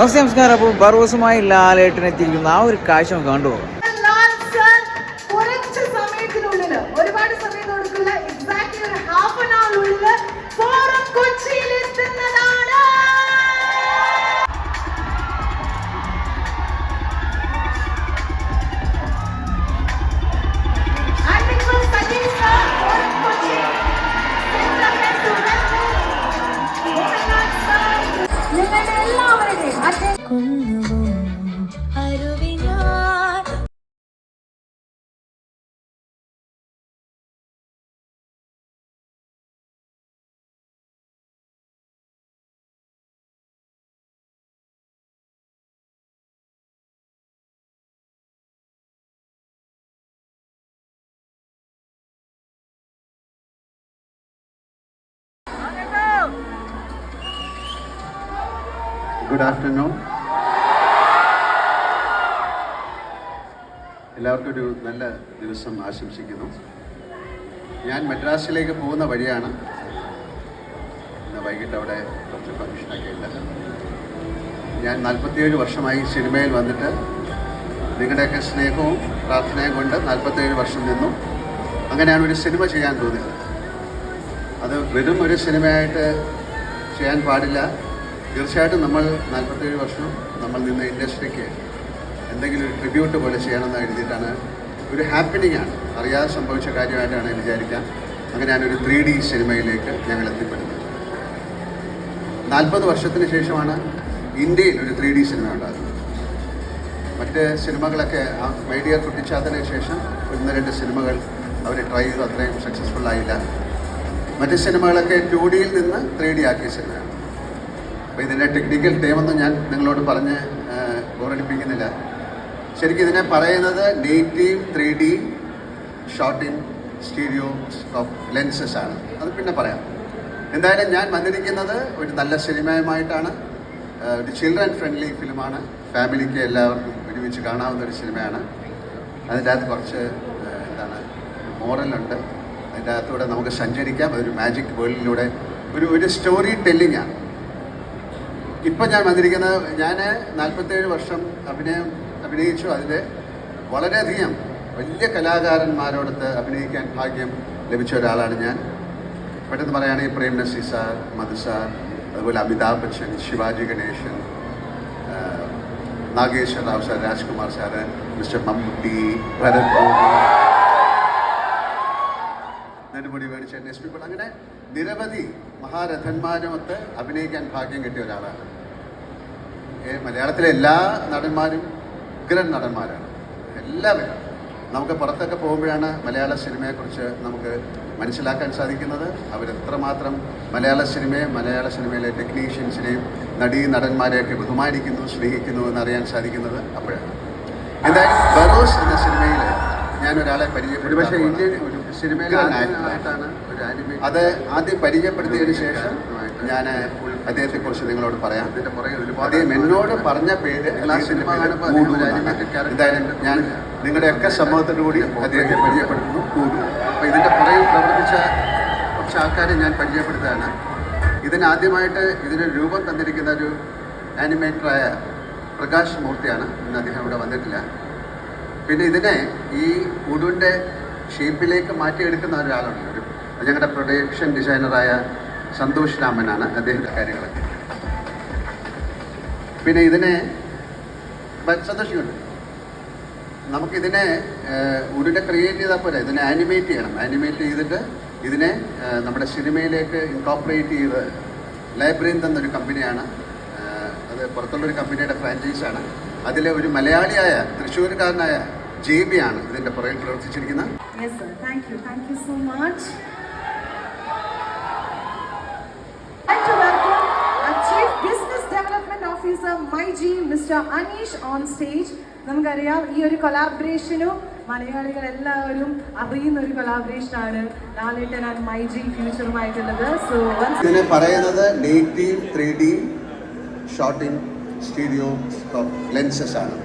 നമസ്കാരം അപ്പോൾ ബറോസുമായി ലാലേട്ടനെത്തിയിരിക്കുന്ന ആ ഒരു കാഴ്ച നമുക്ക് കണ്ടുപോകാം അറ്റൻഷൻ ഗുഡ് ആഫ്റ്റർനൂൺ എല്ലാവർക്കും ഒരു നല്ല ദിവസം ആശംസിക്കുന്നു. ഞാൻ മദ്രാസിലേക്ക് പോകുന്ന വഴിയാണ്. ഇന്ന് വൈകിട്ട് അവിടെ കുറച്ച് ഫംഗ്ഷനൊക്കെ ഉണ്ട്. ഞാൻ നാൽപ്പത്തിയേഴ് വർഷമായി സിനിമയിൽ വന്നിട്ട് നിങ്ങളുടെയൊക്കെ സ്നേഹവും പ്രാർത്ഥനയും കൊണ്ട് നാൽപ്പത്തേഴ് വർഷം നിന്നു. അങ്ങനെയാണ് ഒരു സിനിമ ചെയ്യാൻ തോന്നിയത്. അത് വെറും ഒരു സിനിമയായിട്ട് ചെയ്യാൻ പാടില്ല. തീർച്ചയായിട്ടും നമ്മൾ നാൽപ്പത്തേഴ് വർഷം നമ്മൾ നിന്ന ഇൻഡസ്ട്രിക്ക് എന്തെങ്കിലും ഒരു ട്രിബ്യൂട്ട് പോലെ ചെയ്യണമെന്ന് എഴുതിയിട്ടാണ്. ഒരു ഹാപ്പനിങ് ആണ്. അറിയാതെ സംഭവിച്ച കാര്യമായിട്ടാണ് വിചാരിക്കാം. അങ്ങനെ ഞാനൊരു ത്രീ ഡി സിനിമയിലേക്ക് ഞങ്ങൾ എത്തിപ്പെടുന്നത്. നാൽപ്പത് വർഷത്തിന് ശേഷമാണ് ഇന്ത്യയിൽ ഒരു ത്രീ ഡി സിനിമ ഉണ്ടാകുന്നത്. മറ്റ് സിനിമകളൊക്കെ ആ മൈഡിയർ കുട്ടിച്ചാത്തന് ശേഷം ഒന്ന് രണ്ട് സിനിമകൾ അവർ ട്രൈ ചെയ്തു. അത്രയും സക്സസ്ഫുൾ ആയില്ല. മറ്റ് സിനിമകളൊക്കെ ടു ഡിയിൽ നിന്ന് ത്രീ ഡി ആക്കിയ സിനിമയാണ്. അപ്പോൾ ഇതിന്റെ ടെക്നിക്കൽ ടേമൊന്നും ഞാൻ നിങ്ങളോട് പറഞ്ഞ് ബോറടിപ്പിക്കുന്നില്ല. ശരിക്കും ഇതിനെ പറയുന്നത് native three D shooting stereo lenses ആണ്. അത് പിന്നെ പറയാം. എന്തായാലും ഞാൻ വന്നിരിക്കുന്നത് ഒരു നല്ല സിനിമയുമായിട്ടാണ്. ഒരു ചിൽഡ്രൻ ഫ്രണ്ട്ലി ഫിലിമാണ് ഫാമിലിക്ക് എല്ലാവർക്കും ഒരുമിച്ച് കാണാവുന്ന ഒരു സിനിമയാണ്. അതിന്റെ അകത്ത് കുറച്ച് എന്താണ് മോറലുണ്ട് അതിന്റെ അകത്തൂടെ നമുക്ക് സഞ്ചരിക്കാം. ഒരു മാജിക് വേൾഡിലൂടെ ഒരു ഒരു സ്റ്റോറി ടെല്ലിംഗ് ആണ് ഇപ്പം ഞാൻ വന്നിരിക്കുന്നത് ഞാൻ നാൽപ്പത്തേഴ് വർഷം അഭിനയം അഭിനയിച്ചു. അതിൽ വളരെയധികം വലിയ കലാകാരന്മാരോടൊത്ത് അഭിനയിക്കാൻ ഭാഗ്യം ലഭിച്ച ഒരാളാണ് ഞാൻ. പെട്ടെന്ന് പറയുകയാണെങ്കിൽ പ്രേം നസീർ സാർ മധു സാർ അതുപോലെ Amitabh Bachchan Shivaji Ganesan Nageswar Rao sir Rajkumar sir mister Mammootty Bharath Nedumudi വേണിച്ചേട്ടൻ S P അങ്ങനെ നിരവധി മഹാരഥന്മാരുമൊത്ത് അഭിനയിക്കാൻ ഭാഗ്യം കിട്ടിയ ഒരാളാണ്. മലയാളത്തിലെ എല്ലാ നടന്മാരും ഉഗ്രൻ നടന്മാരാണ്. എല്ലാവരും. നമുക്ക് പുറത്തൊക്കെ പോകുമ്പോഴാണ് മലയാള സിനിമയെക്കുറിച്ച് നമുക്ക് മനസ്സിലാക്കാൻ സാധിക്കുന്നത്. അവരെത്രമാത്രം മലയാള സിനിമയെ മലയാള സിനിമയിലെ ടെക്നീഷ്യൻസിനെയും നടീ നടന്മാരെയൊക്കെ ബഹുമാനിക്കുന്നു സ്നേഹിക്കുന്നു എന്നറിയാൻ സാധിക്കുന്നത് അപ്പോഴാണ്. എന്തായാലും ബറോസ് എന്ന സിനിമയിൽ ഞാൻ ഒരാളെ പരിചയപ്പെട്ടു പക്ഷേ ഇന്ത്യൻ ഒരു സിനിമയിലെ ആദ്യമായിട്ടാണ് ഒരു അത് ആദ്യം പരിചയപ്പെടുത്തിയതിന് ശേഷം ഞാൻ അദ്ദേഹത്തെക്കുറിച്ച് നിങ്ങളോട് പറയാം. അദ്ദേഹം എന്നോട് പറഞ്ഞ പേര് എന്തായാലും ഞാൻ നിങ്ങളുടെയൊക്കെ സമൂഹത്തിനു കൂടി അദ്ദേഹത്തെ പരിചയപ്പെടുത്തുന്നു. കൂടും അപ്പോൾ ഇതിന്റെ പുറകിൽ പ്രവർത്തിച്ച കുറച്ച് ആൾക്കാരെ ഞാൻ പരിചയപ്പെടുത്തുകയാണ്. ഇതിനാദ്യമായിട്ട് ഇതിന് രൂപം തന്നിരിക്കുന്ന ഒരു ആനിമേറ്ററായ പ്രകാശ് മൂർത്തിയാണ് ഇന്ന് അദ്ദേഹം ഇവിടെ വന്നിട്ടില്ല. പിന്നെ ഇതിനെ ഈ ഉടുവിന്റെ ഷേപ്പിലേക്ക് മാറ്റിയെടുക്കുന്ന ഒരാളുണ്ട്. ഒരു ഞങ്ങളുടെ പ്രൊഡക്ഷൻ ഡിസൈനറായ സന്തോഷ് രാമനാണ് അദ്ദേഹത്തിന്റെ കാര്യങ്ങളൊക്കെ. പിന്നെ ഇതിനെ സന്തോഷിക്കുന്നുണ്ട് നമുക്കിതിനെ ഉരുടെ ക്രിയേറ്റ് ചെയ്താൽ പോലെ ഇതിനെ ആനിമേറ്റ് ചെയ്യണം. ആനിമേറ്റ് ചെയ്തിട്ട് ഇതിനെ നമ്മുടെ സിനിമയിലേക്ക് ഇൻകോപ്പറേറ്റ് ചെയ്ത് ലൈബ്രറിയിൽ എന്നൊരു കമ്പനിയാണ് അത് പുറത്തുള്ളൊരു കമ്പനിയുടെ ഫ്രാഞ്ചൈസാണ് അതിലെ ഒരു മലയാളിയായ തൃശ്ശൂർക്കാരനായ ജെ ബി ആണ് ഇതിന്റെ പുറകിൽ പ്രവർത്തിച്ചിരിക്കുന്നത്. Officer, mister Aneesh on stage നമുക്കറിയാം ഈ ഒരു കൊലാബറേഷനും മലയാളികൾ എല്ലാവരും അറിയുന്ന ഒരു കൊലാബറേഷനാണ് ലാലേട്ടൻ ആൻഡ് മൈജി ഫ്യൂച്ചറുമായിട്ടുള്ളത് സോ ഇതിനെ പറയുന്നത് native three D shooting stereo lenses ആണ്.